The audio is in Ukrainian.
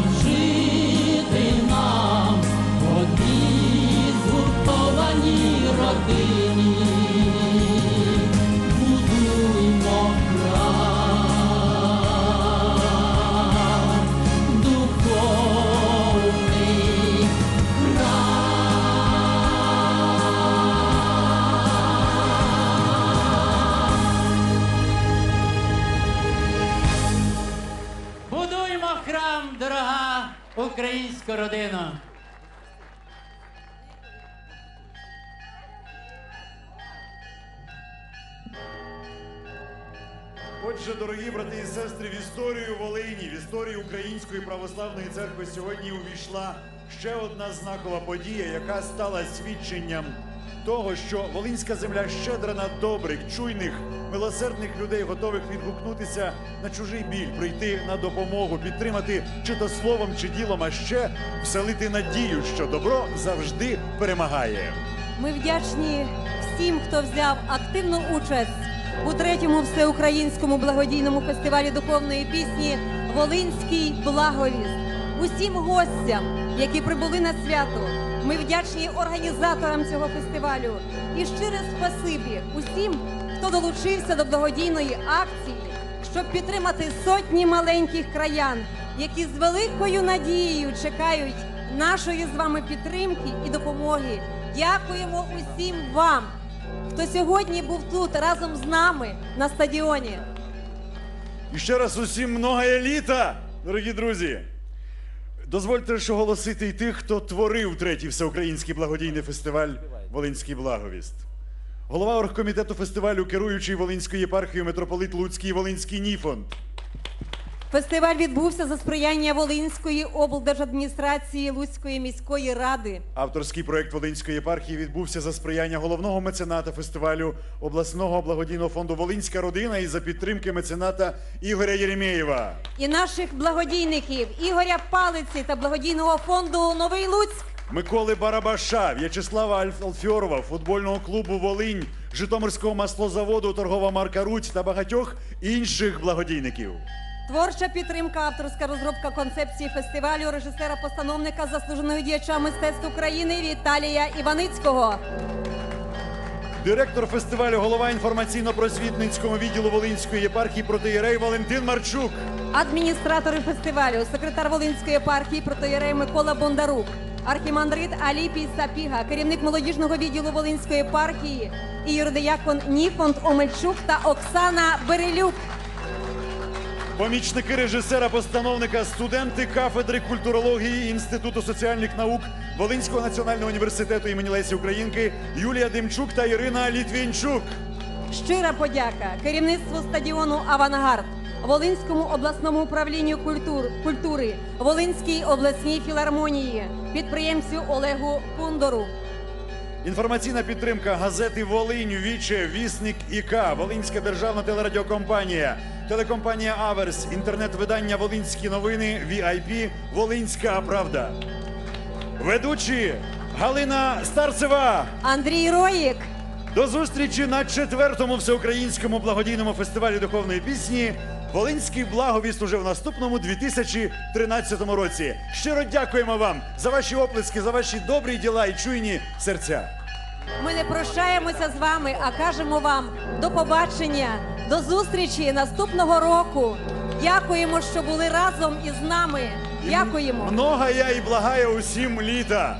щоб жити дорога українська родина. Отже, дорогі брати і сестри, в історію Волині, в історію Української православної церкви сьогодні увійшла ще одна знакова подія, яка стала свідченням того, що Волинська земля щедра на добрих, чуйних, милосердних людей, готових відгукнутися на чужий біль, прийти на допомогу, підтримати чи то словом, чи ділом, а ще вселити надію, що добро завжди перемагає. Ми вдячні всім, хто взяв активну участь у третьому всеукраїнському благодійному фестивалі духовної пісні Волинський благовіст. Усім гостям, які прибули на свято. Ми вдячні організаторам цього фестивалю і щире спасибі усім, хто долучився до благодійної акції, щоб підтримати сотні маленьких краян, які з великою надією чекають нашої з вами підтримки і допомоги. Дякуємо усім вам, хто сьогодні був тут разом з нами на стадіоні. І ще раз усім многое літа, дорогі друзі. Дозвольте ж оголосити і тих, хто творив третій всеукраїнський благодійний фестиваль Волинський благовіст. Голова оргкомітету фестивалю, керуючий Волинською єпархією митрополит Луцький і Волинський Ніфонд. Фестиваль відбувся за сприяння Волинської облдержадміністрації Луцької міської ради. Авторський проект Волинської єпархії відбувся за сприяння головного мецената фестивалю обласного благодійного фонду Волинська родина і за підтримки мецената Ігоря Єремєєва. І наших благодійників Ігоря Палиці та благодійного фонду Новий Луцьк. Миколи Барабаша, В'ячеслава Алфьорова, футбольного клубу Волинь, Житомирського маслозаводу торгова марка Руть та багатьох інших благодійників. Творча підтримка, авторська розробка концепції фестивалю режисера-постановника заслуженого діяча мистецтв України Віталія Іваницького. Директор фестивалю, голова інформаційно-просвітницького відділу Волинської єпархії протиєрей Валентин Марчук. Адміністратори фестивалю, секретар Волинської єпархії протоєрей Микола Бондарук, архімандрит Аліпій Сапіга, керівник молодіжного відділу Волинської єпархії і юридиякон Ніфонд Омельчук та Оксана Берелюк. Помічники режисера-постановника, студенти кафедри культурології Інституту соціальних наук Волинського національного університету імені Лесі Українки Юлія Демчук та Ірина Літвінчук. Щира подяка керівництву стадіону Авангард, Волинському обласному управлінню культур, культури, Волинській обласній філармонії, підприємцю Олегу Кундору. Інформаційна підтримка газети Волинь, Віче, Вісник ІК, Волинська державна телерадіокомпанія, телекомпанія Аверс, інтернет-видання Волинські новини, VIP, Волинська Правда. Ведучі Галина Старцева. Андрій Роїк. До зустрічі на четвертому всеукраїнському благодійному фестивалі духовної пісні. Волинський благовіст уже в наступному 2013 році. Щиро дякуємо вам за ваші оплески, за ваші добрі діла і чуйні серця. Ми не прощаємося з вами, а кажемо вам до побачення, до зустрічі наступного року. Дякуємо, що були разом із нами. Дякуємо. Много я і благаю усім літа.